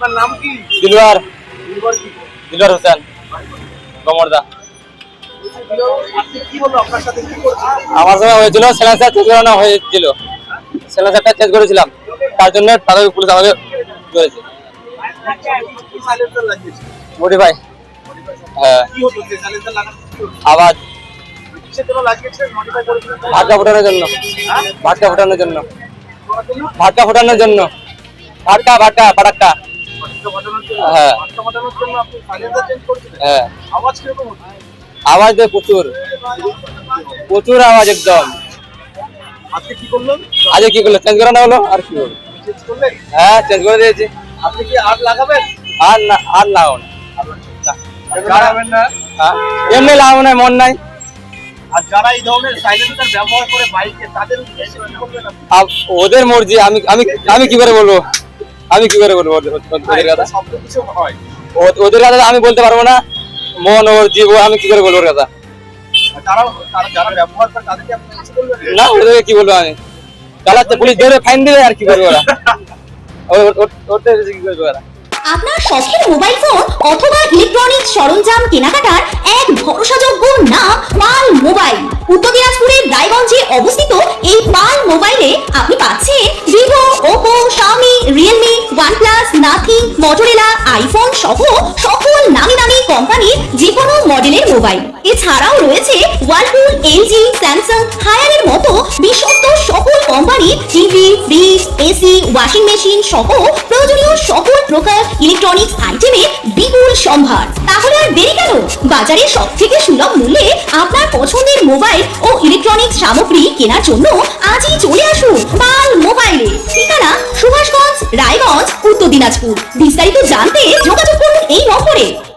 আপনার নাম কি? দিলওয়ার। দিলওয়ার হোসেন। কমরদা আমার সঙ্গে হয়েছিল সেলেন্সার চেঞ্জ করানো হয়েছিল। সেলেন্সারটা চেঞ্জ করেছিলাম। তার জন্য তাদের পুলিশ আমাকে ধরেছে। মডিফাই হ্যাঁ? আওয়াজ। ভাটকা ফোটানোর জন্য। হ্যাঁ? ভাটকা ফোটানোর জন্য। ভাটকা ফোটানোর জন্য। ভাটকা ভাটকা ফাটাক্কা? হ্যাঁ। হ্যাঁ আওয়াজ দেয় প্রচুর প্রচুর আওয়াজ একদম আজকে কি করলেন? আজকে কি করল চেঞ্জ করানো হলো, আর কি হলো হ্যাঁ চেঞ্জ করে দিয়েছি আপনি কি আর লাগাবেন? আর না আর লাগাবেন না? হ্যাঁ? মন নাই আর ওদের মর্জি আমি আমি আমি কি করে বলব আমি কি করে বলব ওদের কথা? হয়। ওদের কথা আমি বলতে পারব না। মন ওর জীব আমি কি করে বলব ওর কথা? না ওদেরকে কি বলব আমি? চালাচ্ছে পুলিশ ধরে ফাইন দিবে আর কি করবে ওরা? ও- ও- ও- ওদের কি করবে ওরা? আপনার শখের মোবাইল ফোন অথবা ইলেকট্রনিক সরঞ্জাম কেনাকাটার এক ভরসাযোগ্য নাম পাল মোবাইল উত্তর দিনাজপুরের রায়গঞ্জে অবস্থিত এই পাল মোবাইলে নাথিং মটোরেলা আইফোন সহ সকল নামি দামি কোম্পানির যে কোনো মডেলের মোবাইল এছাড়াও রয়েছে ওয়ালপুল এলজি স্যামসাং হায়ারের মতো বিশ্বস্ত সকল company TV fridge AC washing machine সহ প্রয়োজনীয় সকল প্রকার ইলেকট্রনিক্স আইটেমের বিপুল সম্ভার। তাহলে আর দেরি কেন? বাজারে সব থেকে সুলভ মূল্যে আপনার পছন্দের মোবাইল ও ইলেকট্রনিক্স সামগ্রী কেনার জন্য আজই চলে আসুন পাল মোবাইলে। ঠিকানা রায়গঞ্জ উত্তর দিনাজপুর। বিস্তারিত জানতে যোগাযোগ করুন এই নম্বরে।